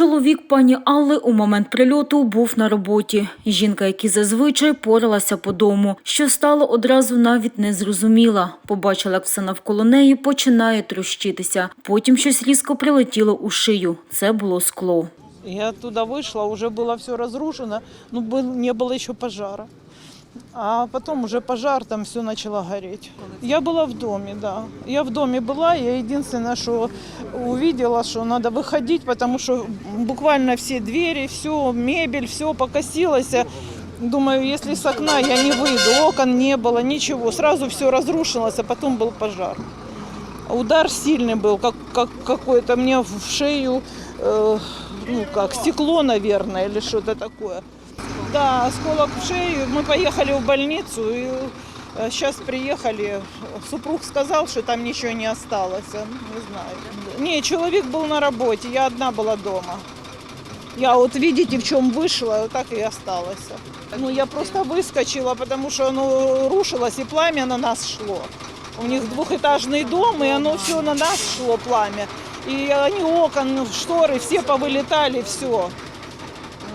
Чоловік пані Алли у момент прильоту був на роботі. Жінка, як і зазвичай, поралася по дому. Що стало одразу навіть не зрозуміла. Побачила, як все навколо неї починає трощитися. Потім щось різко прилетіло у шию. Це було скло. Я оттуда вышла, уже было все разрушено, но был, не было еще пожара. А потом уже пожар, там все начало гореть. Я была в доме, да. Я в доме была, я единственное, что увидела, что надо выходить, потому что буквально все двери, все, мебель, все покосилось. Думаю, если с окна я не выйду, окон не было, ничего, сразу все разрушилось, а потом был пожар. Удар сильный был, как, как какой-то мне в шею, э, ну как, стекло, наверное, или что-то такое. Да, осколок в шею. Мы поехали в больницу и сейчас приехали. Супруг сказал, что там ничего не осталось. Не знаю. Не, человек был на работе, я одна была дома. Я вот видите, в чем вышла, вот так и осталась. Ну, я просто выскочила, потому что оно рушилось, и пламя на нас шло. У них двухэтажный дом, и оно все на нас шло, пламя. И они окон, шторы, все повылетали, все.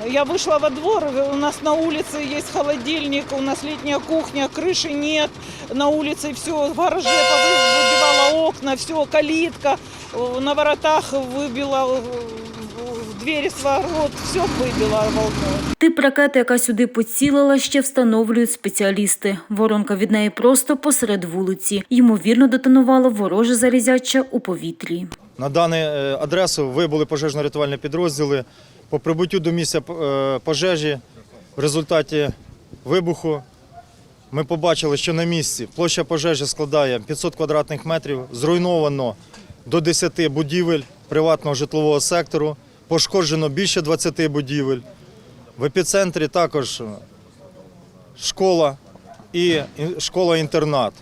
Я вышла во двор, у нас на улице есть холодильник, у нас летняя кухня, крыши нет, на улице все, в гараже выбивала окна, все, калитка, э, на воротах выбила э, в двери с ворот, все выбила волной. Тип ракети, яка сюди поцілила, ще встановлюють спеціалісти. Воронка від неї просто посеред вулиці. Ймовірно, детонувало вороже зарізяча у повітрі. На дану е, адресу вибули пожежно-рятувальні підрозділи. По прибуттю до місця е, пожежі в результаті вибуху ми побачили, що на місці площа пожежі складає 500 квадратних метрів, зруйновано до 10 будівель приватного житлового сектору, пошкоджено більше 20 будівель. В епіцентрі також школа і школа-інтернат,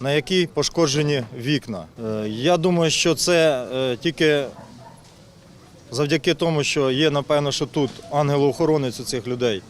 на якій пошкоджені вікна. Е, Я думаю, що це е, тільки завдяки тому, що є, напевно, що тут ангелоохоронець у цих людей.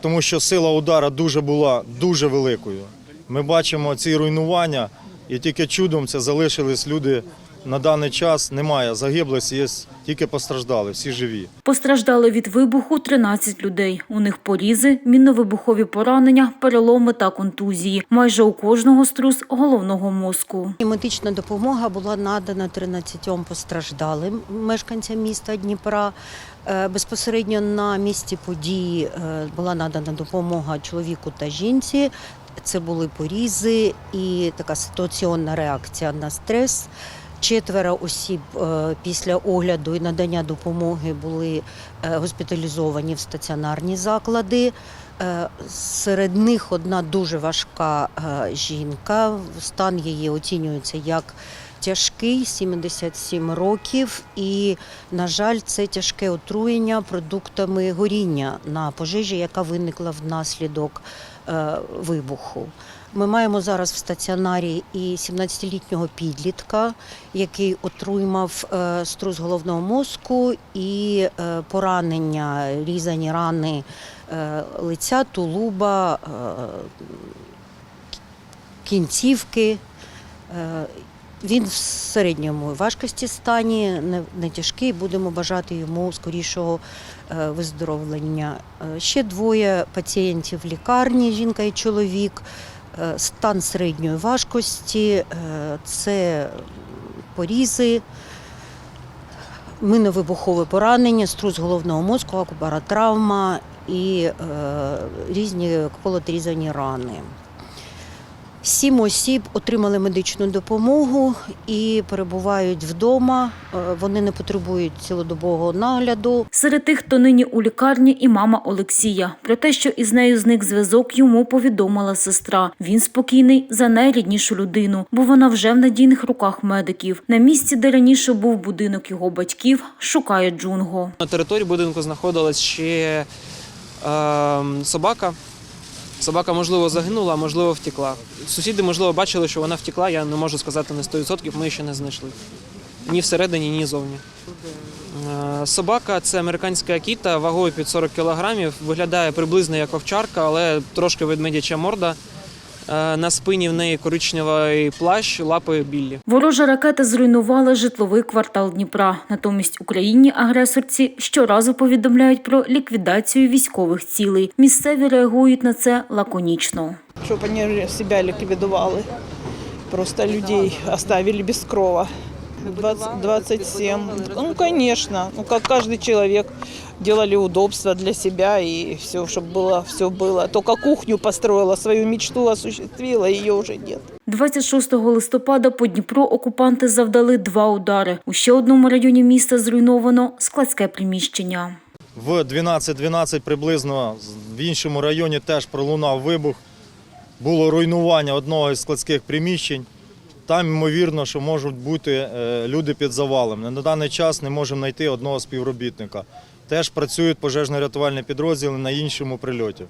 Тому що сила удара дуже була дуже великою. Ми бачимо ці руйнування, і тільки чудом це залишились люди. На даний час немає загиблих, є тільки постраждали, всі живі. Постраждали від вибуху 13 людей. У них порізи, мінно-вибухові поранення, переломи та контузії. Майже у кожного струс головного мозку. Медична допомога була надана 13 постраждалим мешканцям міста Дніпра. Е, Безпосередньо на місці події е, була надана допомога чоловіку та жінці. Це були порізи і така ситуаційна реакція на стрес. Четверо осіб е, після огляду і надання допомоги були е, госпіталізовані в стаціонарні заклади. Е, Серед них одна дуже важка жінка. Стан її оцінюється як тяжкий, 77 років. І, на жаль, це тяжке отруєння продуктами горіння на пожежі, яка виникла внаслідок вибуху. Ми маємо зараз в стаціонарі і 17-літнього підлітка, який отримав е, струс головного мозку і е, поранення, різані рани е, лиця, тулуба, кінцівки. Він в середньому важкості стані, не, тяжкий. Будемо бажати йому скорішого виздоровлення. Ще двоє пацієнтів в лікарні, жінка і чоловік. Е, Стан середньої важкості, е, це порізи, миновибухове поранення, струс головного мозку, акубаротравма і е, різні колотрізані рани. Сім осіб отримали медичну допомогу і перебувають вдома. Е, Вони не потребують цілодобового нагляду. Серед тих, хто нині у лікарні, і мама Олексія. Про те, що із нею зник зв'язок, йому повідомила сестра. Він спокійний за найріднішу людину, бо вона вже в надійних руках медиків. На місці, де раніше був будинок його батьків, шукає Джунго. На території будинку знаходилась ще е, собака. Собака, можливо, загинула, а можливо, втекла. Сусіди, можливо, бачили, що вона втекла. Я не можу сказати на 100%, ми її ще не знайшли. Ні всередині, ні зовні. Е, Собака це американська кіта, вагою під 40 кілограмів. Виглядає приблизно як овчарка, але трошки ведмедяча морда. Е, На спині в неї коричневий плащ, лапи білі. Ворожа ракета зруйнувала житловий квартал Дніпра. Натомість Україні агресорці щоразу повідомляють про ліквідацію військових цілей. Місцеві реагують на це лаконічно. Щоб вони себе ліквідували. Просто людей оставили без крова. 20, 27. Ну, конечно. Ну, как каждый человек делали удобства для себя и все, чтобы было, все было. Только кухню построила, свою мечту осуществила, ее уже нет. 26 листопада по Дніпру окупанти завдали два удари. У ще одному районі міста зруйновано складське приміщення. В 12.12 приблизно в іншому районі теж пролунав вибух. Було руйнування одного із складських приміщень. Там, ймовірно, що можуть бути е, люди під завалом. На даний час не можемо знайти одного співробітника. Теж працюють пожежно-рятувальні підрозділи на іншому прильоті.